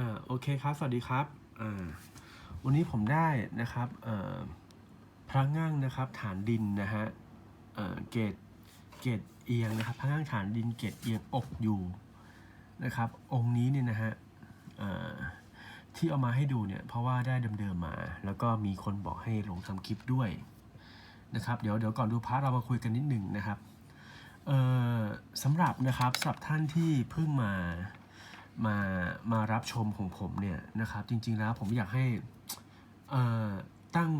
อ่าโอเคครับ สวัสดีครับอ่าวันนี้ผมได้นะครับเอ่อพระง่างนะครับฐานดินนะฮะเอ่อเกรดเกรดเอียงนะครับพระง่างฐานดินเกรดเอียงอกอยู่นะครับ องค์นี้เนี่ยนะฮะเอ่อที่เอามาให้ดูเนี่ยเพราะว่าได้เดิมๆมา แล้วก็มีคนบอกให้ลงทำคลิปด้วยนะครับเดี๋ยวเดี๋ยวก่อนดูพระเรามาคุยกันนิดหนึ่งนะครับเอ่อสำหรับนะครับสำหรับท่านที่เพิ่งมา มามารับชมของผมเนี่ยนะครับ จริง ๆ แล้วผมอยากให้ตั้ง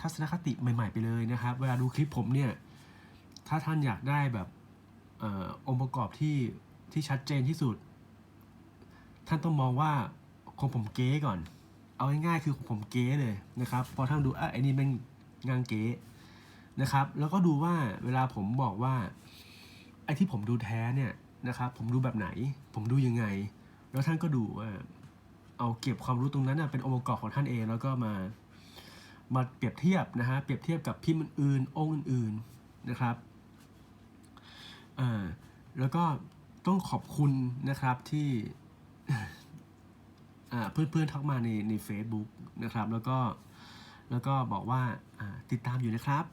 ทัศนคติใหม่ ๆ ไปเลยนะครับ เวลาดูคลิปผมเนี่ย ถ้าท่านอยากได้แบบอองค์ประกอบที่ที่ชัดเจนที่สุด ท่านต้องมองว่าของผมเก๊ก่อน เอาง่ายๆคือของผมเก๊เลยนะครับพอท่านดูอะไอ้นี่เป็นงานเก๊นะครับ แล้วก็ดูว่าเวลาผมบอกว่าไอ้ที่ผมดูแท้เนี่ย นะครับ ผมดูแบบไหน ผมดูยังไง แล้วท่านก็ดูว่า เอาเก็บความรู้ตรงนั้นนะเป็นองค์ประกอบของท่านเอง แล้วก็มามาเปรียบเทียบนะฮะเปรียบเทียบกับพิมพ์อื่นๆองค์อื่นๆนะครับอ่าแล้วก็ต้องขอบคุณนะครับที่อ่าเพื่อนๆทักมาในใน Facebook นะครับ แล้วก็แล้วก็บอกว่าอ่าติดตามอยู่นะครับ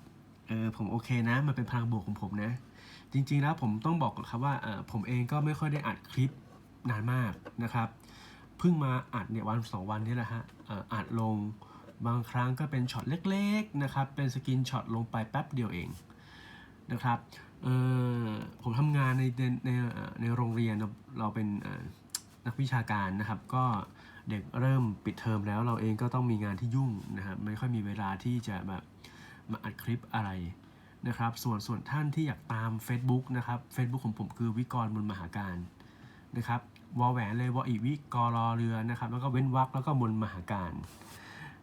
เออผมโอเคนะ มันเป็นพลังบวกของผมนะ จริงๆแล้วผมต้องบอกก่อนครับว่าผมเองก็ไม่ค่อยได้อัดคลิปนานมากนะครับเพิ่งมาอัดเนี่ยวันสองวันนี้แหละฮะอัดลงบางครั้งก็เป็นช็อตเล็กๆนะครับเป็นสกินช็อตลงไปแป๊บเดียวเองนะครับผมทำงานในในในในโรงเรียนเราเราเป็นนักวิชาการนะครับ ก็เด็กเริ่มปิดเทอมแล้วเราเองก็ต้องมีงานที่ยุ่งนะครับไม่ค่อยมีเวลาที่จะแบบมาอัดคลิปอะไร นะครับส่วนส่วนท่านที่อยากตาม Facebook นะครับ Facebook ของผมคือวิกรมนมหาการนะครับวอแหวนเลยวออีวิกรอเรือนะครับแล้วก็เว้นวรรคแล้วก็มนมหาการ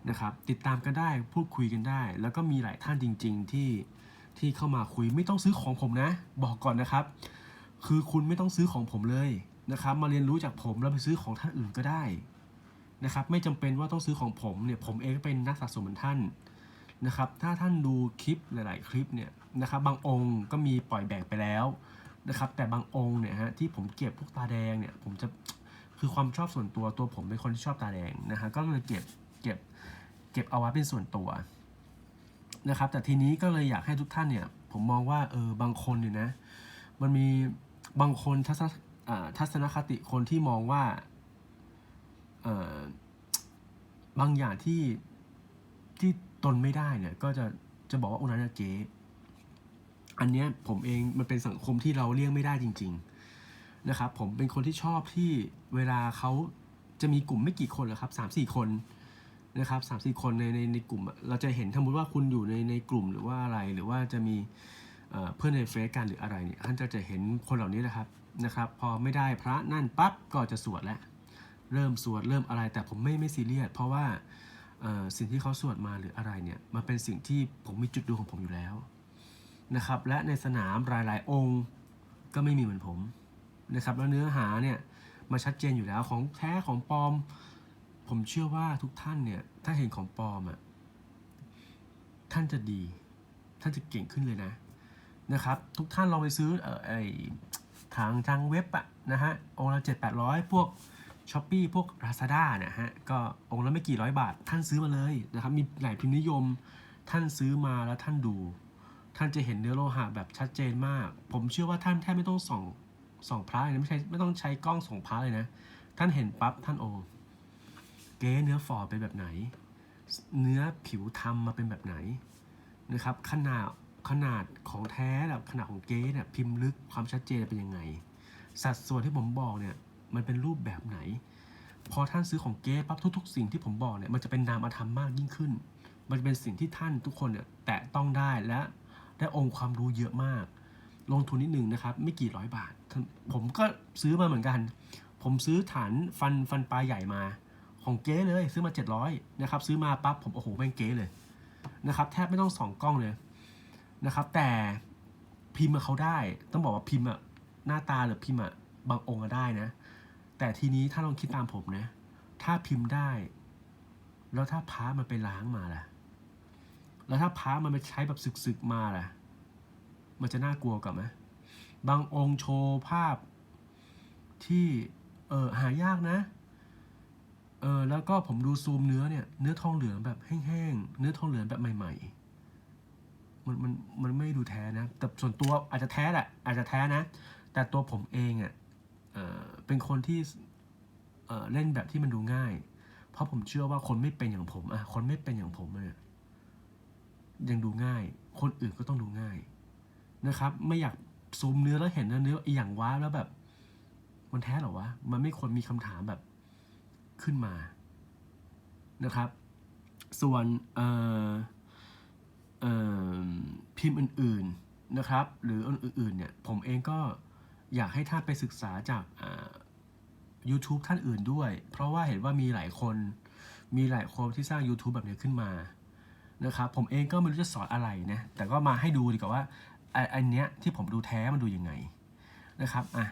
นะครับติดตามกันได้พูดคุยกันได้ แล้วก็มีหลายท่านจริง ๆ ที่ที่เข้ามาคุยไม่ต้องซื้อของผมนะ บอกก่อนนะครับ คือคุณไม่ต้องซื้อของผมเลยนะครับ มาเรียนรู้จากผมแล้วไปซื้อของท่านอื่นก็ได้นะครับไม่จำเป็นว่าต้องซื้อของผมเนี่ยผมเองเป็นนักสะสมเหมือนท่าน นะครับถ้าท่านดูคลิปหลาย ๆ คลิปเนี่ยนะครับบางองค์ก็มีปล่อยแบ่งไปแล้วนะครับแต่บางองค์เนี่ยฮะที่ผมเก็บพวกตาแดงเนี่ยผมจะคือความชอบส่วนตัวตัวผมเป็นคนที่ชอบตาแดงนะฮะก็เลยเก็บเก็บเก็บเอาไว้เป็นส่วนตัวนะครับแต่ทีนี้ก็เลยอยากให้ทุกท่านเนี่ยผมมองว่าเออบางคนเนี่ยนะมันมีบางคนทัศนทัศนคติคนที่มองว่าเออบางอย่างที่ที่ ตนไม่ได้เนี่ย ก็จะจะบอกว่าองค์นั้นนะเจ๊อันเนี้ยผมเองมันเป็นสังคมที่เราเลี่ยงไม่ได้จริง ๆนะครับ ผมเป็นคนที่ชอบที่เวลาเขาจะมีกลุ่มไม่กี่คนหรอครับสามสี่คนนะครับสามสี่คนในในในกลุ่ม เราจะเห็นสมมติว่าคุณอยู่ในในกลุ่มหรือว่าอะไรหรือว่าจะมีเพื่อนในเฟซกันหรืออะไรเนี่ยท่านจะจะเห็นคนเหล่านี้แหละครับนะครับ พอไม่ได้พระนั่นปั๊บก็จะสวดแล้วเริ่มสวดเริ่มอะไรแต่ผมไม่ไม่ซีเรียสเพราะว่า สิ่งที่เขาสวดมาหรืออะไรเนี่ยมันเป็นสิ่งที่ผมมีจุดดูของผมอยู่แล้วนะครับ และในสนามหลายๆ องค์ก็ไม่มีเหมือนผมนะครับ แล้วเนื้อหาเนี่ยมาชัดเจนอยู่แล้วของแท้ของปลอม ผมเชื่อว่าทุกท่านเนี่ยถ้าเห็นของปลอมอะท่านจะดี ท่านจะเก่งขึ้นเลยนะนะครับ ทุกท่านลองไปซื้อเออไอทางทางเว็บอะนะฮะองค์ละเจ็ดแปดร้อยพวก ช้อปปีพวก Lazada เนี่ยฮะก็องค์ละไม่กี่ร้อยบาท ท่านซื้อมาเลยนะครับมีหลายพิมพ์นิยม ท่านซื้อมาแล้วท่านดู ท่านจะเห็นเนื้อโลหะแบบชัดเจนมาก ผมเชื่อว่าท่านแทบไม่ต้องส่องส่องพระเลยนะไม่ใช่ไม่ต้องใช้กล้องส่องพระเลยนะ ท่านเห็นปั๊บท่านโอเก๊เนื้อฝอเป็นแบบไหน เนื้อผิวทำมาเป็นแบบไหนนะครับ ขนาดขนาดของแท้แบบขนาดของเก๊เนี่ยพิมพ์ลึกความชัดเจนเป็นยังไง สัดส่วนที่ผมบอกเนี่ย มันเป็นรูปแบบไหน พอท่านซื้อของเก๊ปั๊บทุก ๆ สิ่งที่ผมบอกเนี่ยมันจะเป็นนามธรรมมากยิ่งขึ้น มันจะเป็นสิ่งที่ท่านทุกคนเนี่ยแตะต้องได้และได้องค์ความรู้เยอะมาก ลงทุนนิดหนึ่งนะครับ ไม่กี่ร้อยบาท ผมก็ซื้อมาเหมือนกัน ผมซื้อฐานฟันฟันปลาใหญ่มาของเก๊เลยซื้อมา 700นะครับซื้อมาปั๊บผมโอ้โหแม่งเก๊เลยนะครับแทบไม่ต้องส่องกล้องเลยนะครับแต่พิมพ์เขาได้ ต้องบอกว่าพิมพ์อะหน้าตาหรือพิมพ์อะบางองค์อะได้นะ แต่ทีนี้ถ้าลองคิดตามผมนะ ถ้าพิมพ์ได้ แล้วถ้าพระมันไปล้างมาล่ะ แล้วถ้าพระมันไปใช้แบบสึกๆมาล่ะ มันจะน่ากลัวกว่าไหมบางองค์โชว์ภาพที่เออหายากนะเออแล้วก็ผมดูซูมเนื้อเนี่ย เนื้อทองเหลืองแบบแห้งๆ เนื้อทองเหลืองแบบใหม่ ๆ มันมันมันไม่ดูแท้นะ แต่ส่วนตัวอาจจะแท้แหละอาจจะแท้นะ แต่ตัวผมเองอะ่ะ เป็นคนที่เล่นแบบที่มันดูง่าย เพราะผมเชื่อว่าคนไม่เป็นอย่างผมอะคนไม่เป็นอย่างผมเนี่ยยังดูง่าย คนอื่นก็ต้องดูง่ายนะครับ ไม่อยากซูมเนื้อแล้วเห็นเนื้อออหย่างว้าแล้วแบบ มันแท้หรอวะ มันไม่ควรมีคำถามแบบขึ้นมานะครับ ส่วนเอ่อเอ่อพิมพ์อื่น ๆนะครับ หรืออื่นๆเนี่ยผมเองก็ อยากให้ท่านไปศึกษาจาก YouTube ท่านอื่นด้วย เพราะว่าเห็นว่ามีหลายคน มีหลายคนที่สร้าง YouTube แบบนี้ขึ้นมานะครับผมเองก็ไม่รู้จะสอนอะไรนะแต่ก็มาให้ดูดีกว่าว่าไอ้อันเนี้ยที่ผมดูแท้มันดูยังไงนะครับอะ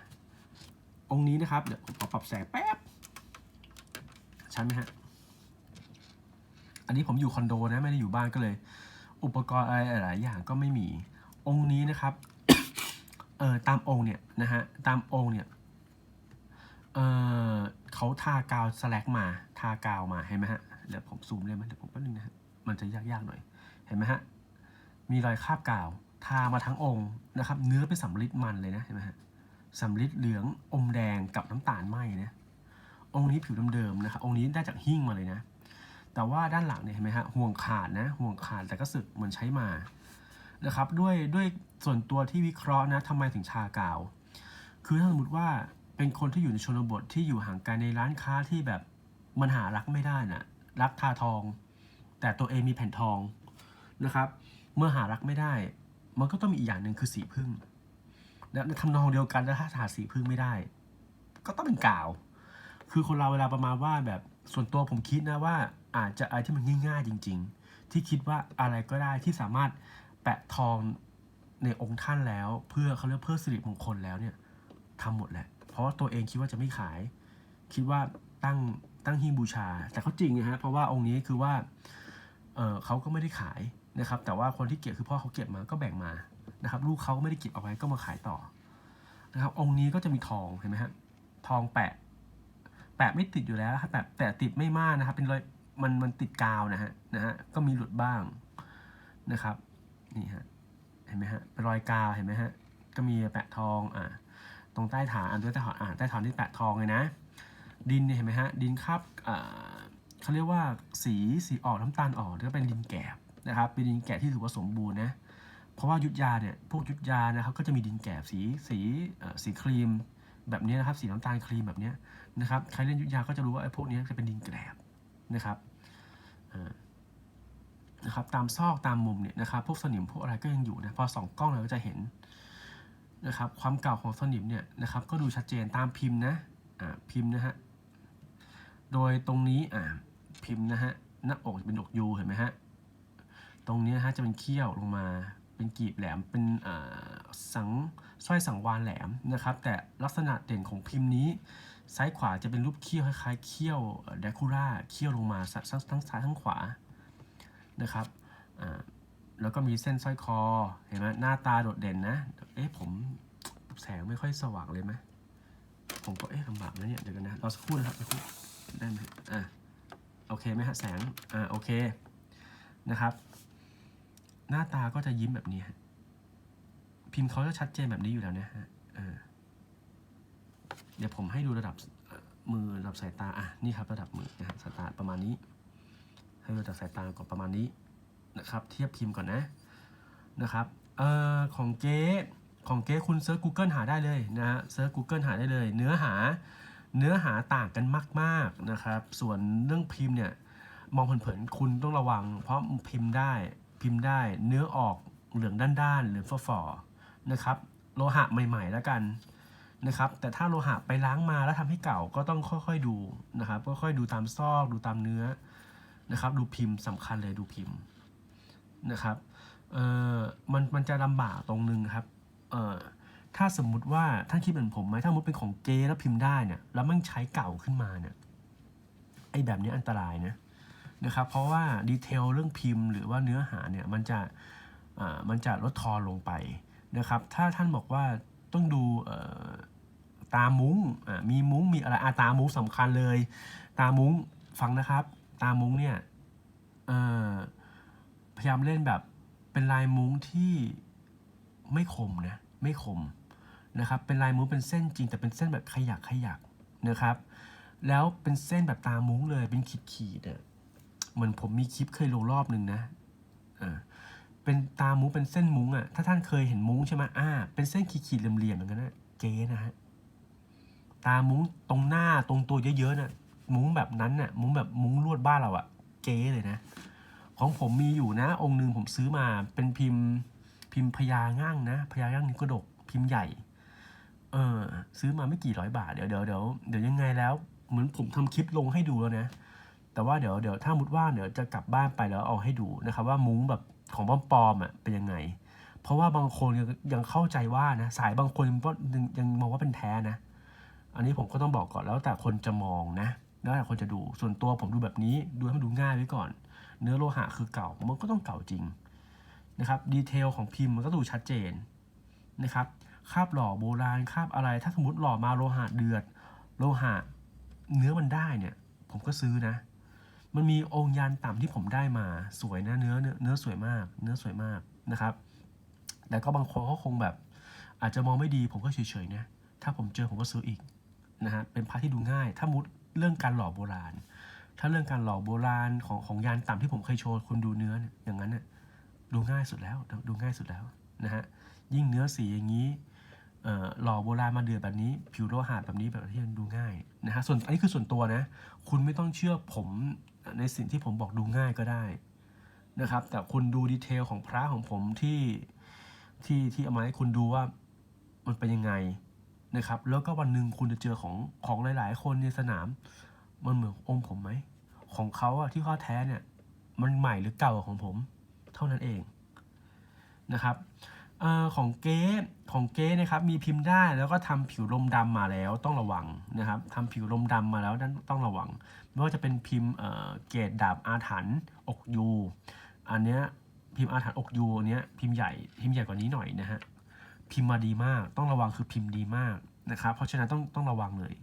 องค์นี้นะครับเดี๋ยวผมขอปรับแสงแป๊บชัดไหมฮะอันนี้ผมอยู่คอนโดนะไม่ได้อยู่บ้านก็เลย อุปกรณ์อะไรหลายอย่างก็ไม่มีองค์นี้นะครับ เออตามองค์เนี่ยนะฮะตามองค์เนี่ยเออเขาทากาวสแลกมาทากาวมาเห็นไหมฮะเดี๋ยวผมซูมเลยไหมเดี๋ยวผมแป๊บนึงนะฮะมันจะยากๆหน่อยเห็นไหมฮะมีรอยคราบกาวทามาทั้งองค์นะครับ เนื้อเป็นสำลิดมันเลยนะเห็นไหมฮะสำลิดเหลืองอมแดงกับน้ำตาลไหมนะองค์นี้ผิวเดิมๆนะครับองค์นี้ได้จากหิ้งมาเลยนะ แต่ว่าด้านหลังเนี่ยเห็นไหมฮะห่วงขาดนะห่วงขาดแต่ก็สึกเหมือนใช้มา นะครับด้วยด้วยส่วนตัวที่วิเคราะห์นะทำไมถึงชากาว คือถ้าสมมติว่าเป็นคนที่อยู่ในชนบทที่อยู่ห่างไกลในร้านค้าที่แบบมันหารักไม่ได้น่ะรักทาทอง แต่ตัวเองมีแผ่นทองนะครับ เมื่อหารักไม่ได้ มันก็ต้องมีอีกอย่างหนึ่งคือสีพึ่งและทำนองเดียวกันถ้าหาสีพึ่งไม่ได้ ก็ต้องเป็นกาว คือคนเราเวลาประมาณว่าแบบส่วนตัวผมคิดนะว่าอาจจะอะไรที่มันง่ายๆจริง ๆ ที่คิดว่าอะไรก็ได้ที่สามารถ แปะทองในองค์ท่านแล้ว เพื่อเขาเรียกเพื่อสิริมงคลแล้วเนี่ยทำหมดแหละ เพราะว่าตัวเองคิดว่าจะไม่ขาย คิดว่าตั้งตั้งหิ้งบูชา แต่เขาจริงนะฮะเพราะว่าองค์นี้คือว่าเออเขาก็ไม่ได้ขายนะครับ แต่ว่าคนที่เก็บคือพ่อเขาเก็บมาก็แบ่งมานะครับ ลูกเขาก็ไม่ได้เก็บเอาไว้ก็มาขายต่อนะครับ องค์นี้ก็จะมีทองเห็นไหมฮะทองแปะ แปะไม่ติดอยู่แล้วแต่แต่ติดไม่มากนะครับ เป็นรอยมันมันติดกาวนะฮะนะฮะก็มีหลุดบ้างนะครับ นี่ฮะเห็นไหมฮะเป็นรอยกาวเห็นไหมฮะก็มีแปะทองอ่าตรงใต้ฐานอันด้วยใต้ฐานอ่าใต้ฐานที่แปะทองเลยนะ ดินเนี่ยเห็นไหมฮะดินครับอ่าเขาเรียกว่าสีสีออกน้ำตาลออนก็เป็นดินแกบนะครับเป็นดินแกบที่ถือว่าสมบูรณ์นะเพราะว่ายุทธยาเนี่ยพวกยุทธยานะครับก็จะมีดินแกบสีสีสีครีมแบบนี้นะครับสีน้ำตาลครีมแบบนี้นะครับใครเล่นยุทธยาก็จะรู้ว่าไอ้พวกนี้จะเป็นดินแกลบนะครับ นะครับตามซอกตามมุมเนี่ยนะครับพวกสนิมพวกอะไรก็ยังอยู่นะพอส่องกล้องเราก็จะเห็นนะครับความเก่าของสนิมเนี่ยนะครับก็ดูชัดเจนตามพิมพ์นะอ่าพิมพ์นะฮะโดยตรงนี้อ่าพิมพ์นะฮะหน้าอกจะเป็นอกยูเห็นไหมฮะตรงนี้ฮะจะเป็นเขี้ยวลงมาเป็นกีบแหลมเป็นสังสร้อยสังวานแหลมนะครับแต่ลักษณะเด่นของพิมพ์นี้ ซ้ายขวาจะเป็นรูปเขี้ยวคล้ายๆเขี้ยวเดคูล่าเขี้ยวลงมาทั้งทั้งซ้ายทั้งขวา นะครับแล้วก็มีเส้นสร้อยคอ เห็นไหมหน้าตาโดดเด่นนะ เอ๊ะผมแสงไม่ค่อยสว่างเลยไหมผมก็เอ๊ะลำบากนะเนี่ย เดี๋ยวกันนะรอสักครู่นะครับสักครู่ได้ไหมอ่าโอเคไหมฮะแสง อ่าโอเคนะครับ หน้าตาก็จะยิ้มแบบนี้ พิมพ์เขาจะชัดเจนแบบนี้อยู่แล้วนะฮะอ่าเดี๋ยวผมให้ดูระดับมือระดับสายตา อะ นี่ครับระดับมือนะฮะสายตาประมาณนี้ ให้ดูระดับสายตาก่อนประมาณนี้นะครับ เทียบพิมพ์ก่อนนะนะครับเอ่อของเก๊ของเก๊คุณเซิร์ช Google หาได้เลยนะฮะเซิร์ช Google หาได้เลย เนื้อหาเนื้อหาต่างกันมาก ๆนะครับ ส่วนเรื่องพิมพ์เนี่ยมองเผินๆคุณต้องระวัง เพราะพิมพ์ได้พิมพ์ได้ เนื้อออกเหลืองด้านๆหรือฝ่อๆนะครับโลหะใหม่ ๆ แล้วกันนะครับ แต่ถ้าโลหะไปล้างมาแล้วทำให้เก่าก็ต้องค่อยๆดูนะครับค่อยๆดูตามซอกดูตามเนื้อ นะครับ ดูพิมพ์สำคัญเลยดูพิมพ์นะครับเออมันมันจะลำบากตรงนึงครับเออถ้าสมมุติว่าท่านคิดเหมือนผมไหมถ้ามมติเป็นของเกแล้วพิมพ์ได้เนี่ยแล้วมันใช้เก่าขึ้นมาเนี่ยไอ้แบบนี้อันตรายนะนะครับเพราะว่าดีเทลเรื่องพิมพ์หรือว่าเนื้อหาเนี่ยมันจะอ่ามันจะลดทอนลงไปนะครับ ถ้าท่านบอกว่าต้องดูเอ่อตามุ้งอะมีมุ้งมีอะไรอาตามุ้งสำคัญเลย ตามุ้งฟังนะครับ ตามุ้งเนี่ยพยายามเล่นแบบเป็นลายมุ้งที่ไม่คมนะไม่คมนะครับเป็นลายมุ้งเป็นเส้นจริง แต่เป็นเส้นแบบขยักขยักนะครับแล้วเป็นเส้นแบบตามุ้งเลยเป็นขีดขีดๆอะเหมือนผมมีคลิปเคยลงรอบหนึ่งนะเออเป็นตามุ้งเป็นเส้นมุ้งอะถ้าท่านเคยเห็นมุ้งใช่ไหมอ่าเป็นเส้นขีดขีดเหลี่ยมๆอย่างนั้นนะเก๋นะฮะตามุ้งตรงหน้าตรงตัวเยอะๆน่ะ มุ้งแบบนั้นน่ะ มุ้งแบบมุ้งลวดบ้านเราอะเก๋เลยนะ ของผมมีอยู่นะ องค์หนึ่งผมซื้อมาเป็นพิมพ์พิมพ์พญาง่างนะพญาง่างนิ้วกระดกพิมพ์ใหญ่ เออซื้อมาไม่กี่ร้อยบาทเดี๋ยวเดี๋ยวเดี๋ยวเดี๋ยวยังไงแล้วเหมือนผมทำคลิปลงให้ดูแล้วนะ แต่ว่าเดี๋ยวเดี๋ยวถ้ามุดว่าเดี๋ยวจะกลับบ้านไปแล้วเอาให้ดูนะครับว่ามุ้งแบบของปลอมๆอะเป็นยังไง เพราะว่าบางคนยังยังเข้าใจว่านะสายบางคนยังยังยังมองว่าเป็นแท้นะ อันนี้ผมก็ต้องบอกก่อนแล้วแต่คนจะมองนะ แล้วแต่คนจะดู ส่วนตัวผมดูแบบนี้ดูให้มันดูง่ายไว้ก่อน เนื้อโลหะคือเก่ามันก็ต้องเก่าจริงนะครับดีเทลของพิมพ์มันก็ดูชัดเจนนะครับคาบหล่อโบราณคาบอะไร ถ้าสมมติหล่อมาโลหะเดือด โลหะเนื้อมันได้เนี่ย ผมก็ซื้อนะ มันมีองค์ยันต่ำที่ผมได้มาสวยนะเนื้อเนื้อเนื้อสวยมาก เนื้อสวยมากนะครับ แต่ก็บางคนเขาคงแบบ อาจจะมองไม่ดีผมก็เฉยๆนะถ้าผมเจอผมก็ซื้ออีกนะฮะเป็นพระที่ดูง่าย ถ้ามุด เรื่องการหล่อโบราณ ถ้าเรื่องการหล่อโบราณของของยานต่ำที่ผมเคยโชว์คนดูเนื้อเนี่ยอย่างนั้นเนี่ยดูง่ายสุดแล้วดูง่ายสุดแล้วนะฮะยิ่งเนื้อสีอย่างนี้หล่อโบราณมาเดือดแบบนี้ ผิวโลหะแบบนี้แบบที่มันดูง่ายนะฮะส่วนอันนี้คือส่วนตัวนะ คุณไม่ต้องเชื่อผมในสิ่งที่ผมบอกดูง่ายก็ได้นะครับ แต่คุณดูดีเทลของพระของผมที่ที่ที่เอามาให้คุณดูว่ามันเป็นยังไง นะครับ แล้วก็วันหนึ่งคุณจะเจอของของหลาย ๆ คนในสนาม มันเหมือนองค์ผมไหม ของเขาอะที่ข้อแท้เนี่ย มันใหม่หรือเก่ากว่าของผม เท่านั้นเองนะครับอของเก๊ของเก๊นะครับมีพิมพ์ได้แล้วก็ทำผิวลมดำมาแล้วต้องระวังนะครับทำผิวลมดำมาแล้วนั้นต้องระวัง ไม่ว่าจะเป็นพิมพ์เอ่อเกรดดาบอาถรรพ์อกยู อันเนี้ยพิมพ์อาถรรพ์อกยูอันเนี้ยพิมพ์ใหญ่พิมพ์ใหญ่กว่านี้หน่อยนะฮะ พิมพ์มาดีมาก ต้องระวังคือพิมพ์ดีมากนะครับ เพราะฉะนั้นต้องต้องระวังเลย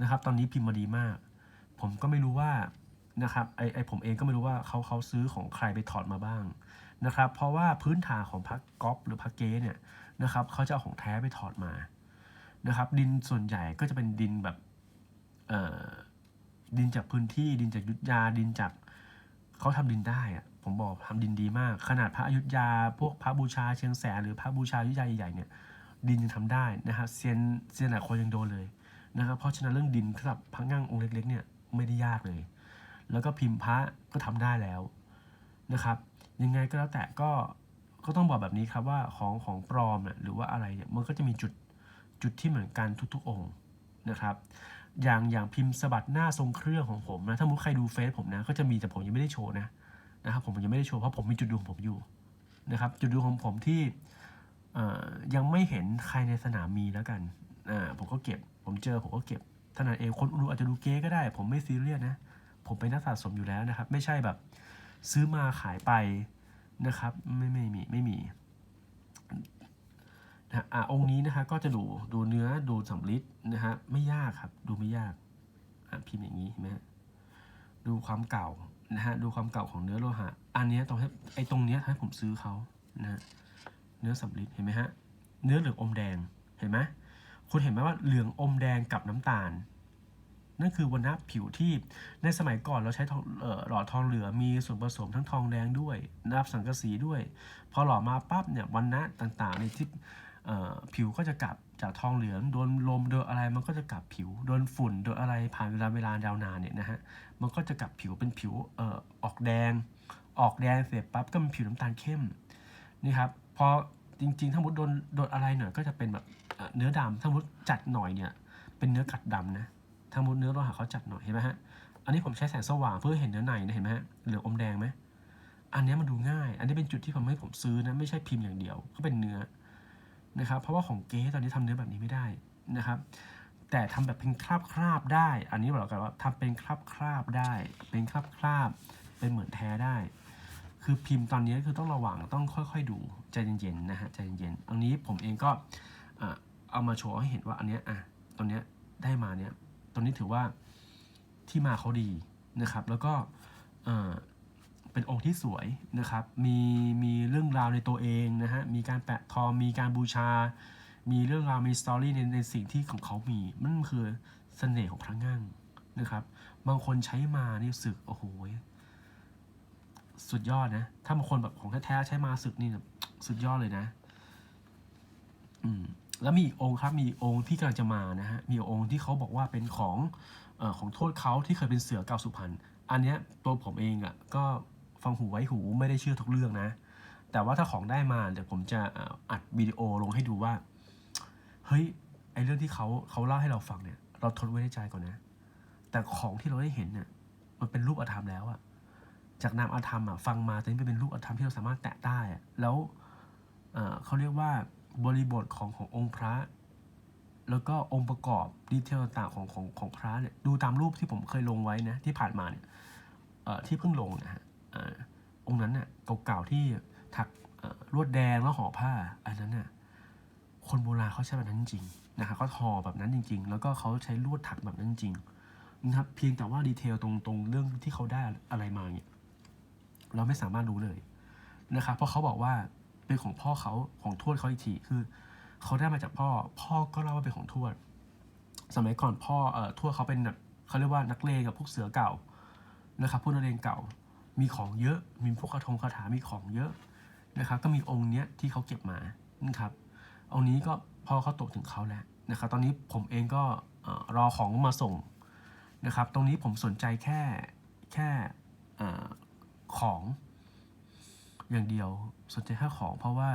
นะครับ ตอนนี้พิมพ์มาดีมาก ผมก็ไม่รู้ว่านะครับไอไอผมเองก็ไม่รู้ว่าเขาเขาซื้อของใครไปถอดมาบ้างนะครับ เพราะว่าพื้นฐานของพักก๊อปหรือพักเก้เนี่ยนะครับเขาจะเอาของแท้ไปถอดมานะครับ ดินส่วนใหญ่ก็จะเป็นดินแบบเอ่อดินจากพื้นที่ดินจากยุทธยาดินจากเขาทำดินได้อะ ผมบอกทำดินดีมาก ขนาดพระอยุธยา พวกพระบูชาเชียงแสนหรือพระบูชาอยุธยาใหญ่ๆเนี่ยดินยังทำได้นะครับเซียนเซียนหลายคนยังโดนเลยนะครับเพราะฉะนั้นเรื่องดินสำหรับพระงั่งองค์เล็กๆเนี่ยไม่ได้ยากเลย แล้วก็พิมพ์พระก็ทำได้แล้วนะครับยังไงก็แล้วแต่ก็ก็ต้องบอกแบบนี้ครับว่าของของปลอมเนี่ยหรือว่าอะไรเนี่ยมันก็จะมีจุดจุดที่เหมือนกันทุกๆองค์นะครับอย่างอย่างพิมพ์สะบัดหน้าทรงเครื่องของผมนะถ้ามุดใครดูเฟซผมนะก็จะมีแต่ผมยังไม่ได้โชว์นะ นะครับผมยังไม่ได้โชว์เพราะผมมีจุดดูของผมอยู่นะครับจุดดูของผมที่ยังไม่เห็นใครในสนามมีแล้วกันผมก็เก็บ ผมเจอผมก็เก็บท่านั้นเองคนดูอาจจะดูเก๊ก็ได้ ผมไม่ซีเรียสนะ ผมเป็นนักสะสมอยู่แล้วนะครับ ไม่ใช่แบบซื้อมาขายไปนะครับ ไม่ไม่มีไม่มีนะฮะอ่าองค์นี้นะฮะก็จะดูดูเนื้อดูสำลิดนะฮะไม่ยากครับ ดูไม่ยากอ่าพิมพ์อย่างนี้เห็นไหมดูความเก่า นะฮะดูความเก่าของเนื้อโลหะ อันนี้ตรงให้ไอ้ตรงเนี้ยให้ผมซื้อเขานะฮะเนื้อสำลิดเห็นไหมฮะเนื้อเหลืองอมแดงเห็นไหมคุณเห็นไหมว่าเหลืองอมแดงกับน้ำตาล นั่นคือวันณะผิวที่ในสมัยก่อนเราใช้ทองเออหล่อทองเหลือมีส่วนผสมทั้งทองแดงด้วยนะครับสังกะสีด้วย พอหล่อมาปั๊บเนี่ยวันณะต่างๆในที่ผิวก็จะกลับ จากทองเหลืองโดนลมโดนอะไรมันก็จะกลับผิวโดนฝุ่นโดนอะไรผ่านเวลาเวลายาวนานเนี่ยนะฮะมันก็จะกลับผิวเป็นผิวเอ่อออกแดง ออกแดงเสร็จปั๊บก็เป็นผิวน้ำตาลเข้มนี่ครับพอจริงๆถ้ามุดโดนโดนอะไรหน่อยก็จะเป็นแบบเนื้อดำถ้ามุดจัดหน่อยเนี่ยเป็นเนื้อกัดดำนะถ้ามุดเนื้อโลหะเขาจัดหน่อยเห็นไหมฮะอันนี้ผมใช้แสงสว่างเพื่อเห็นเนื้อในนะเห็นไหมฮะเหลืองอมแดงไหมอันนี้มันดูง่าย อันนี้เป็นจุดที่ผมให้ผมซื้อนะไม่ใช่พิมพ์อย่างเดียวก็เป็นเนื้อ นะครับ เพราะว่าของเก๊ตอนนี้ทำเนื้อแบบนี้ไม่ได้นะครับ แต่ทำแบบเป็นคราบคราบๆได้ อันนี้บอกกันว่าทำเป็นคราบคราบๆได้ เป็นคราบคราบๆเป็นเหมือนแท้ได้ คือพิมพ์ตอนนี้คือต้องระวังต้องค่อย ๆ ดูใจเย็นๆนะฮะใจเย็นๆอันนี้ผมเองก็เอ่อเอามาโชว์ให้เห็นว่าอันเนี้ยอะตอนเนี้ยได้มาเนี้ยตอนนี้ถือว่าที่มาเขาดีนะครับ แล้วก็ เป็นองค์ที่สวยนะครับ มีมีเรื่องราวในตัวเองนะฮะ มีการแปะทอง มีการบูชา มีเรื่องราว มีสตอรี่ในในสิ่งที่ของเขามี มันคือเสน่ห์ของพระงั่งนะครับ บางคนใช้มานี่สึก โอ้โห สุดยอดนะ ถ้าบางคนแบบของแท้ๆใช้มาศึกนี่แบบสุดยอดเลยนะ อืม แล้วมีอีกองค์ครับ มีอีกองค์ที่กำลังจะมานะฮะ มีองค์ที่เขาบอกว่าเป็นของเอ่อของโทษเขาที่เคยเป็นเสือเก่าสุพรรณ อันเนี้ยตัวผมเองอะ่ะก็ ฟังหูไว้หูไม่ได้เชื่อทุกเรื่องนะ แต่ว่าถ้าของได้มาเดี๋ยวผมจะอัดวิดีโอลงให้ดูว่า เฮ้ยไอเรื่องที่เขาเขาเล่าให้เราฟังเนี่ย เราทนไว้ในใจก่อนนะ แต่ของที่เราได้เห็นเนี่ยมันเป็นรูปอธรรมแล้วอะจากนามอธรรมอะฟังมาต่นี่เป็นรูปอธรรมที่เราสามารถแตะได้อะแล้วเขาเรียกว่าบริบทของขององค์พระ แล้วก็องค์ประกอบดีเทลต่างของของของพระเนี่ยดูตามรูปที่ผมเคยลงไว้นะที่ผ่านมาเนี่ยที่เพิ่งลงนะฮะ องค์นั้นเน่ยเก่าๆที่ถักลวดแดงแล้วห่อผ้า อันนั้นน่ะคนโบราณเขาใช้แบบนั้นจริงนะครับเขาทอแบบนั้นจริง ๆ แล้วก็เขาใช้ลวดถักแบบนั้นจริงนะครับเพียงแต่ว่าดีเทลตรงตรงเรื่องที่เขาได้อะไรมาเนี่ยเราไม่สามารถรู้เลยนะครับเพราะเขาบอกว่าเป็นของพ่อเขาของทวดเขาอีกทีคือเขาได้มาจากพ่อ พ่อก็เล่าว่าเป็นของทวด สมัยก่อนพ่อเอ่อทวดเขาเป็นแบบเขาเรียกว่านักเลงกับพวกเสือเก่านะครับพวกนักเลงเก่า มีของเยอะ มีพวกคาถงคาถามีของเยอะนะครับ ก็มีองค์เนี้ยที่เขาเก็บมานะครับองค์นี้ก็พอเขาตกถึงเขาแล้วนะครับ ตอนนี้ผมเองก็รอของมาส่งนะครับ ตรงนี้ผมสนใจแค่แค่ของอย่างเดียวสนใจแค่ของ เพราะว่า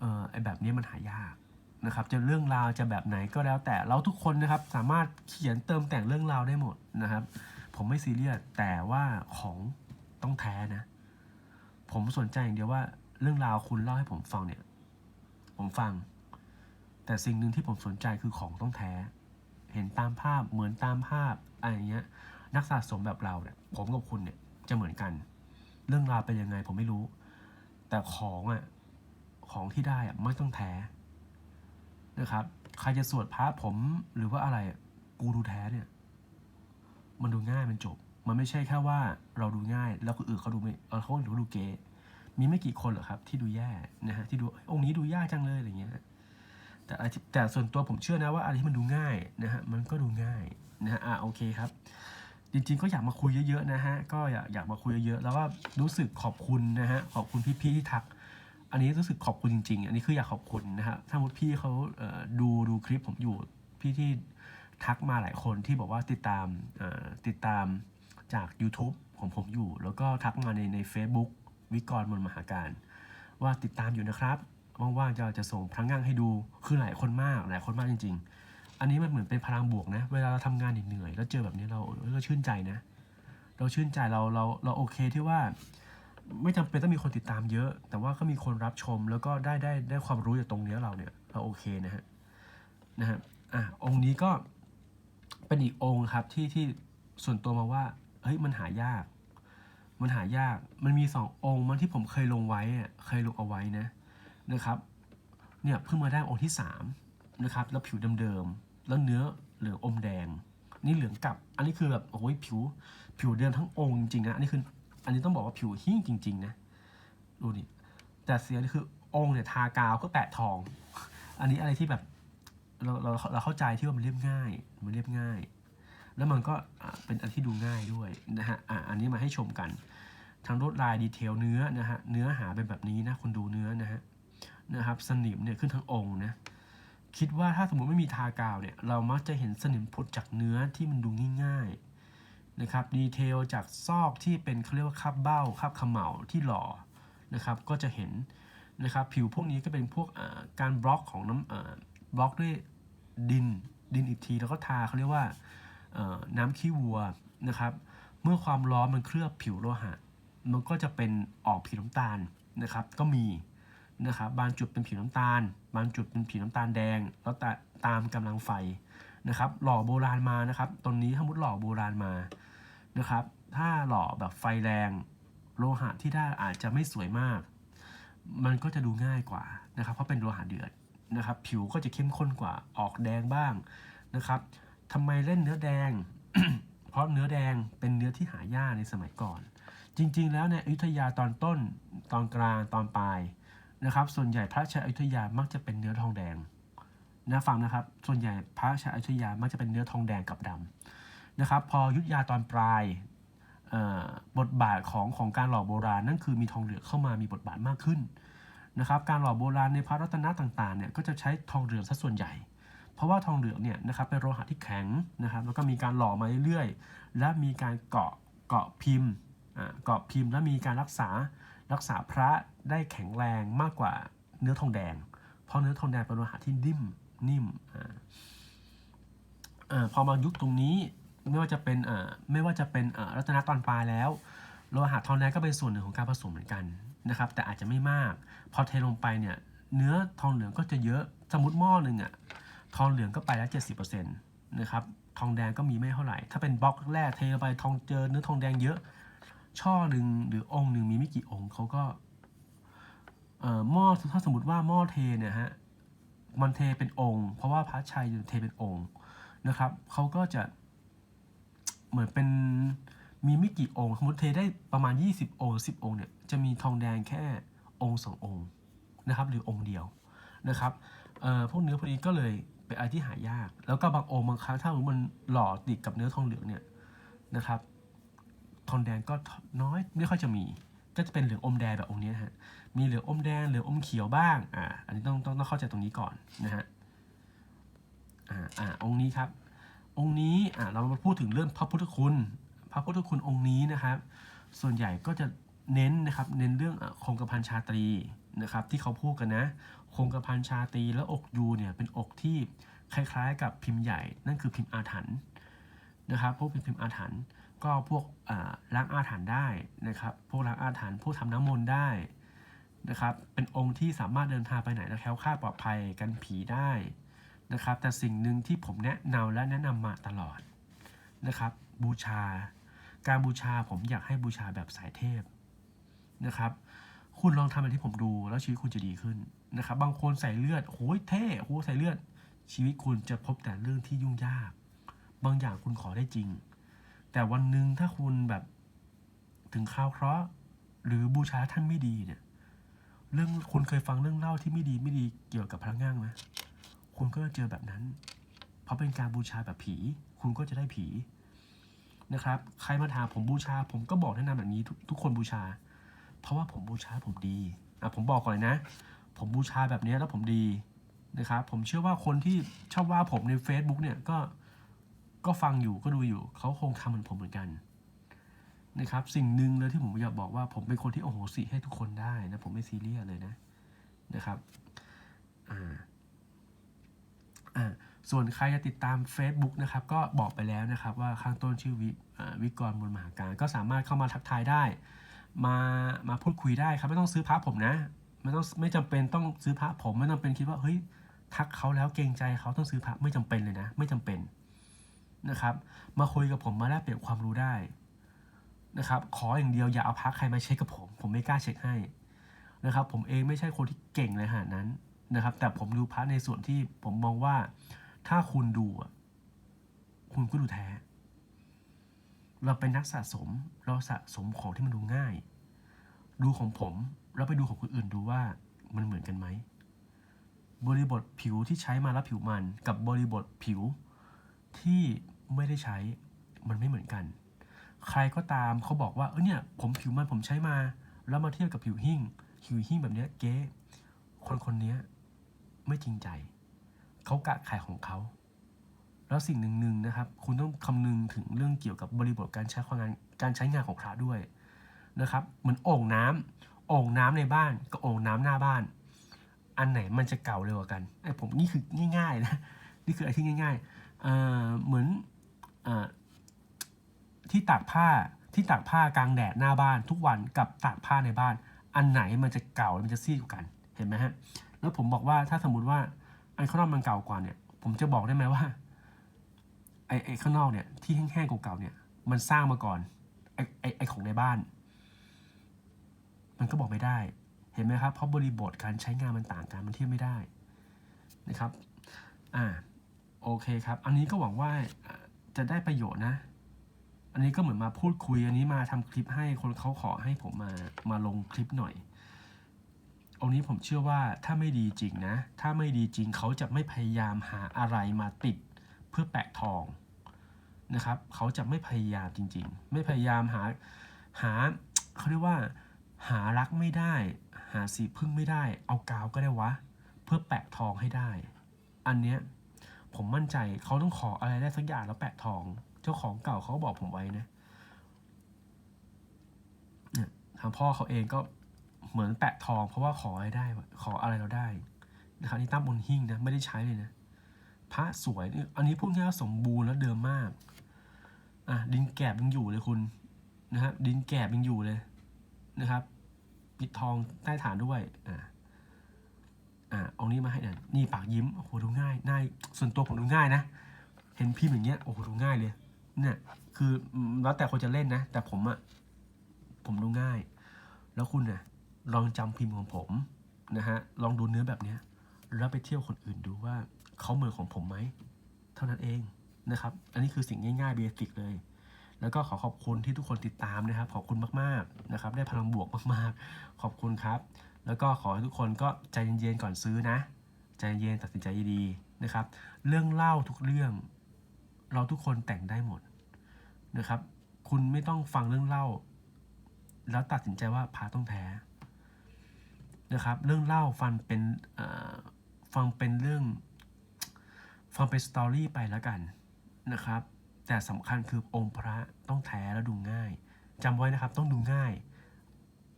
เอ่อไอแบบนี้มันหายากนะครับ จะเรื่องราวจะแบบไหนก็แล้วแต่เราทุกคนนะครับ สามารถเขียนเติมแต่งเรื่องราวได้หมดนะครับ ผมไม่ซีเรียสแต่ว่าของ ต้องแท้นะ ผมสนใจอย่างเดียวว่าเรื่องราวคุณเล่าให้ผมฟังเนี่ย ผมฟัง แต่สิ่งหนึ่งที่ผมสนใจคือของต้องแท้ เห็นตามภาพเหมือนตามภาพอะไรเงี้ย นักสะสมแบบเราเนี่ย ผมกับคุณเนี่ยจะเหมือนกัน เรื่องราวเป็นยังไงผมไม่รู้ แต่ของอะของที่ได้อะไม่ต้องแท้นะครับ ใครจะสวดพระผมหรือว่าอะไรกูดูแท้เนี่ย มันดูง่ายมันจบ มันไม่ใช่แค่ว่าเราดูง่าย แล้วคนอื่นเขาดูไม่เออเขาหรือดูเก๋มีไม่กี่คนหรอกครับ ที่ดูแย่นะฮะที่ดูองค์นี้ดูยากจังเลยอะไรเงี้ยแต่แต่ส่วนตัวผมเชื่อนะว่าอะไรที่มันดูง่ายนะฮะมันก็ดูง่ายนะฮะอะโอเคครับ จริงๆก็อยากมาคุยเยอะๆนะฮะก็อยากอยากมาคุยเยอะๆแล้วก็รู้สึกขอบคุณนะฮะขอบคุณพี่ๆที่ทัก อันนี้รู้สึกขอบคุณจริง ๆ อันนี้คืออยากขอบคุณนะฮะถ้ามุดพี่เขาเอ่อดูดูคลิปผมอยู่พี่ที่ทักมาหลายคนที่บอกว่าติดตามเอ่อติดตาม จาก YouTube ของผมอยู่ แล้วก็ทักมาในใน Facebook วิกรมนมหาการ ว่าติดตามอยู่นะครับว่างๆจะจะส่งพลังงานให้ดูคือหลายคนมากหลายคนมากจริง ๆ อันนี้มันเหมือนเป็นพลังบวกนะ เวลาเราทำงานเหนื่อยแล้วเจอแบบนี้เราเราชื่นใจนะ เราชื่นใจเราเราเราโอเคที่ว่า ไม่จำเป็นต้องมีคนติดตามเยอะ แต่ว่าก็มีคนรับชมแล้วก็ได้ได้ได้ความรู้จากตรงนี้เราเนี่ยเราโอเคนะฮะนะฮะอะองค์นี้ก็เป็นอีกองค์ครับที่ที่ส่วนตัวมาว่า เฮ้ยมันหายาก มันหายาก มันมีสององค์มันที่ผมเคยลงไว้เคยลงเอาไว้นะนะครับเนี่ยเพิ่งมาได้องค์ที่สามนะครับแล้วผิวเดิมๆแล้วเนื้อเหลืองอมแดง นี่เหลืองกลับ อันนี้คือแบบโอ้ยผิวผิวเดิมทั้งองค์จริงนะอันนี้คืออันนี้ต้องบอกว่าผิวหิ้งจริง ๆ นะดูดิแต่เสียนี่คือองค์เนี่ยทากาวก็แปะทอง อันนี้อะไรที่แบบเราเราเราเข้าใจที่ว่ามันเรียบง่าย มันเรียบง่าย แล้วมันก็เป็นอันที่ดูง่ายด้วยนะฮะอะอันนี้มาให้ชมกัน ทั้งลวดลายดีเทลเนื้อนะฮะเนื้อหาเป็นแบบนี้นะคนดูเนื้อนะฮะนะครับสนิมเนี่ยขึ้นทั้งองค์นะคิดว่าถ้าสมมติไม่มีทากาวเนี่ยเรามักจะเห็นสนิมผุดจากเนื้อที่มันดูง่ายๆนะครับดีเทลจากซอกที่เป็นเขาเรียกว่าคาบเบ้าคาบเขม่าที่หล่อนะครับก็จะเห็นนะครับผิวพวกนี้ก็เป็นพวกการบล็อกของน้ำบล็อกด้วยดินดินอีกทีแล้วก็ทาเขาเรียกว่า น้ำขี้วัวนะครับ เมื่อความร้อนมันเคลือบผิวโลหะ มันก็จะเป็นออกผิวน้ำตาลนะครับ ก็มีนะครับ บางจุดเป็นผิวน้ำตาล บางจุดเป็นผิวน้ำตาลแดง แล้วตาตามกำลังไฟนะครับ หล่อโบราณมานะครับตรงนี้ถ้ามุดหล่อโบราณมานะครับ ถ้าหล่อแบบไฟแรง โลหะที่ได้อาจจะไม่สวยมาก มันก็จะดูง่ายกว่านะครับ เพราะเป็นโลหะเดือดนะครับ ผิวก็จะเข้มข้นกว่า ออกแดงบ้างนะครับ ทำไมเล่นเนื้อแดง เพราะเนื้อแดงเป็นเนื้อที่หายากในสมัยก่อน จริง ๆ แล้วเนี่ยอยุธยาตอนต้นตอนกลางตอนปลายนะครับ ส่วนใหญ่พระชาอยุธยามักจะเป็นเนื้อทองแดงนะฟังนะครับ ส่วนใหญ่พระชาอยุธยามักจะเป็นเนื้อทองแดงกับดำนะครับ พอยุธยาตอนปลายบทบาทของของการหล่อโบราณนั่นคือมีทองเหลืองเข้ามามีบทบาทมากขึ้นนะครับ การหล่อโบราณในพระรัตนต่างๆเนี่ยก็จะใช้ทองเหลืองซะส่วนใหญ่ เพราะว่าทองเหลืองเนี่ยนะครับเป็นโลหะที่แข็งนะครับแล้วก็มีการหล่อมาเรื่อยๆ และมีการเกาะเกาะพิมพ์อ่าเกาะพิมพ์ และมีการรักษารักษาพระได้แข็งแรงมากกว่าเนื้อทองแดง เพราะเนื้อทองแดงเป็นโลหะที่นิ่มนิ่มอ่าอ่าพอมายุคตรงนี้ไม่ว่าจะเป็นอ่าไม่ว่าจะเป็นอ่ารัตนตอนปลายแล้วโลหะทองแดงก็เป็นส่วนหนึ่งของการผสมเหมือนกันนะครับแต่อาจจะไม่มาก พอเทลงไปเนี่ยเนื้อทองเหลืองก็จะเยอะสมมติหม้อหนึ่งอะ ทองเหลืองก็ไปแล้วเจ็ดสิบเปอร์เซ็นต์นะครับ ทองแดงก็มีไม่เท่าไหร่ ถ้าเป็นบล็อกแรกเทไปทองเจอเนื้อทองแดงเยอะ ช่อหนึ่งหรือองค์หนึ่งมีไม่กี่องค์เขาก็เอ่อหม้อถ้าสมมติว่าหม้อเทเนี่ยฮะ มันเทเป็นองค์ เพราะว่าพระชัยเทเป็นองค์นะครับ เขาก็จะเหมือนเป็นมีไม่กี่องค์ สมมติเทได้ประมาณ 20 องค์ 10 องค์เนี่ย จะมีทองแดงแค่องค์สององค์นะครับ หรือองค์เดียวนะครับเอ่อพวกเนื้อพวกนี้ก็เลย เป็นอะไรที่หายาก แล้วก็บางองค์บางครั้งถ้ามันหล่อติดกับเนื้อทองเหลืองเนี่ยนะครับ ทองแดงก็น้อยไม่ค่อยจะมี ก็จะเป็นเหลืองอมแดงแบบองค์นี้ฮะ มีเหลืองอมแดงเหลืองอมเขียวบ้าง อ่า อันนี้ต้องต้องต้องเข้าใจตรงนี้ก่อนนะฮะ อ่า อ่า องค์นี้ครับ องค์นี้ อ่า เรามาพูดถึงเรื่องพระพุทธคุณ พระพุทธคุณองค์นี้นะครับ ส่วนใหญ่ก็จะเน้นนะครับ เน้นเรื่องคงกระพันชาตรีนะครับ ที่เขาพูดกันนะ คงกระพันชาตีแล้วอกยูเนี่ยเป็นอกที่คล้ายๆ กับพิมพ์ใหญ่ นั่นคือพิมพ์อาถรรพ์นะครับพวกพิมพ์อาถรรพ์ก็พวกล้างอาถรรพ์ได้นะครับ พวกล้างอาถรรพ์พวกทำน้ำมนต์ได้นะครับ เป็นองค์ที่สามารถเดินทางไปไหนแล้วแคล้วคลาดปลอดภัยกันผีได้นะครับ แต่สิ่งหนึ่งที่ผมแนะนำและแนะนำมาตลอดนะครับ บูชา การบูชาผมอยากให้บูชาแบบสายเทพนะครับ คุณลองทำแบบที่ผมดูแล้วชีวิตคุณจะดีขึ้นนะครับ บางคนใส่เลือดโอ้ยเท่โอ้ใส่เลือด ชีวิตคุณจะพบแต่เรื่องที่ยุ่งยาก บางอย่างคุณขอได้จริง แต่วันหนึ่งถ้าคุณแบบถึงข่าวเคราะห์หรือบูชาท่านไม่ดีเนี่ย เรื่องคุณเคยฟังเรื่องเล่าที่ไม่ดีไม่ดีเกี่ยวกับพระง่างไหมคุณก็จะเจอแบบนั้น เพราะเป็นการบูชาแบบผี คุณก็จะได้ผีนะครับ ใครมาถามผมบูชา ผมก็บอกแนะนำแบบนี้ทุกทุกคนบูชา เพราะว่าผมบูชาผมดีอะผมบอกก่อนเลยนะ ผมบูชาแบบนี้แล้วผมดีนะครับผมเชื่อว่าคนที่ชอบว่าผมใน Facebook เนี่ยก็ก็ฟังอยู่ก็ดูอยู่เขาคงทำเหมือนผมเหมือนกันนะครับสิ่งหนึ่งเลยที่ผมอยากบอกว่าผมเป็นคนที่โอโหสิให้ทุกคนได้นะผมไม่ซีเรียสเลยนะนะครับอ่าอ่าส่วนใครจะติดตาม Facebook นะครับก็บอกไปแล้วนะครับว่าข้างต้นชื่อวิวิกรบุญมหาการก็สามารถเข้ามาทักทายได้ มามาพูดคุยได้ครับไม่ต้องซื้อพระผมนะไม่ต้องไม่จำเป็นต้องซื้อพระผมไม่จำเป็นคิดว่าเฮ้ยทักเขาแล้วเกรงใจเขาต้องซื้อพระไม่จำเป็นเลยนะ ไม่จำเป็นนะครับ มาคุยกับผมมาแลกเปลี่ยนความรู้ได้นะครับ ขออย่างเดียวอย่าเอาพระใครมาเช็คกับผม ผมไม่กล้าเช็คให้นะครับ ผมเองไม่ใช่คนที่เก่งเลยขนาดนั้นนะครับ แต่ผมดูพระในส่วนที่ผมมองว่าถ้าคุณดูคุณก็ดูแท้ เราเป็นนักสะสม เราสะสมของที่มันดูง่าย ดูของผมแล้วไปดูของคนอื่นดูว่ามันเหมือนกันไหม บริบทผิวที่ใช้มาแล้วผิวมัน กับบริบทผิวที่ไม่ได้ใช้มันไม่เหมือนกัน ใครก็ตามเขาบอกว่าเออเนี่ยผมผิวมันผมใช้มา แล้วมาเทียบกับผิวหิ่งผิวหิ่งแบบเนี้ยเก๊คนคนนี้ไม่จริงใจ เขากะขายของเขา แล้วสิ่งหนึ่งหนึ่งนะครับ คุณต้องคำนึงถึงเรื่องเกี่ยวกับบริบทการใช้ความงานการใช้งานของพระด้วยนะครับ เหมือนโอ่งน้ำโอ่งน้ำในบ้านกับโอ่งน้ำหน้าบ้าน อันไหนมันจะเก่าเร็วกันไอ้ผมนี่คือง่ายๆนะนี่คืออะไรที่ง่ายๆเอ่อเหมือนอ่อที่ตากผ้าที่ตากผ้ากลางแดดหน้าบ้าน ทุกวันกับตากผ้าในบ้าน อันไหนมันจะเก่ามันจะซีดกว่ากันเห็นไหมฮะแล้วผมบอกว่าถ้าสมมติว่าอันข้างนอกมันเก่ากว่าเนี่ย ผมจะบอกได้ไหมว่า ไอ้ไอข้างนอกเนี่ยที่แห้งๆเก่าๆเนี่ยมันสร้างมาก่อนไอ้ไอไอของในบ้าน มันก็บอกไม่ได้เห็นไหมครับเพราะบริบทการใช้งานมันต่างกันมันเทียบไม่ได้นะครับอ่าโอเคครับ อันนี้ก็หวังว่าจะได้ประโยชน์นะ อันนี้ก็เหมือนมาพูดคุยอันนี้มาทำคลิปให้คนเขาขอให้ผมมามาลงคลิปหน่อยองค์นี้ผมเชื่อว่าถ้าไม่ดีจริงนะ ถ้าไม่ดีจริงเขาจะไม่พยายามหาอะไรมาติด พื่อแปะทองนะครับเขาจะไม่พยายามจริง ๆ ไม่พยายามหาหาเขาเรียกว่าหารักไม่ได้ หาสีพึ่งไม่ได้ เอากาวก็ได้วะ เพื่อแปะทองให้ได้ อันเนี้ยผมมั่นใจเขาต้องขออะไรได้สักอย่างแล้วแปะทอง เจ้าของเก่าเขาบอกผมไว้นะเนี่ยทางพ่อเขาเองก็เหมือนแปะทอง เพราะว่าขออะไรได้ ขออะไรเราได้นะครับนี่ตั้งบนหิ้งนะไม่ได้ใช้เลยนะ พระสวยนี่อันนี้พูดง่ายว่าสมบูรณ์แล้วเดิมมากอะดินแกบยังอยู่เลยคุณนะฮะดินแกบยังอยู่เลยนะครับ ปิดทองใต้ฐานด้วยอ่าอ่าเอานี้มาให้เนี่ยนี่ปากยิ้มโอ้โหดูง่ายง่ายส่วนตัวผมดูง่ายนะ เห็นพิมพ์อย่างเงี้ยโอ้โหดูง่ายเลยเนี่ยคือแล้วแต่คนจะเล่นนะ แต่ผมอะผมดูง่าย แล้วคุณน่ะลองจำพิมพ์ของผมนะฮะลองดูเนื้อแบบเนี้ยแล้วไปเที่ยวคนอื่นดูว่า เขาเหมือนของผมไหม เท่านั้นเองนะครับ อันนี้คือสิ่งง่ายๆเบสิกเลย แล้วก็ขอขอบคุณที่ทุกคนติดตามนะครับ ขอบคุณมากๆนะครับ ได้พลังบวกมากๆ ขอบคุณครับ แล้วก็ขอให้ทุกคนก็ใจเย็นๆก่อนซื้อนะ ใจเย็นตัดสินใจดีๆนะครับ เรื่องเล่าทุกเรื่อง เราทุกคนแต่งได้หมดนะครับ คุณไม่ต้องฟังเรื่องเล่า แล้วตัดสินใจว่าพาต้องแท้นะครับ เรื่องเล่าฟังเป็นฟังเป็นเรื่อง ฟังเป็นสตอรี่ไปแล้วกันนะครับ แต่สำคัญคือองค์พระต้องแท้แล้วดูง่ายจำไว้นะครับต้องดูง่าย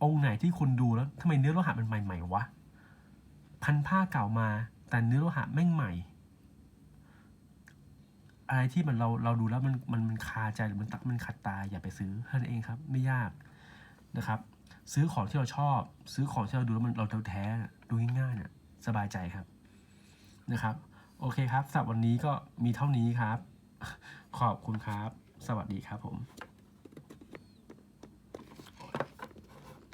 องค์ไหนที่คุณดูแล้วทำไมเนื้อโลหะมันใหม่ๆวะพันผ้าเก่ามา แต่เนื้อโลหะแม่งใหม่ อะไรที่มันเราเราดูแล้วมันมันมันคาใจหรือมันตักมันขัดตาอย่าไปซื้อเท่านั้นเองครับไม่ยากนะครับ ซื้อของที่เราชอบ ซื้อของที่เราดูแล้วมันเราแท้ดูง่ายๆเนี่ยสบายใจครับนะครับ โอเคครับสำหรับวันนี้ก็มีเท่านี้ครับ ขอบคุณครับ สวัสดีครับผม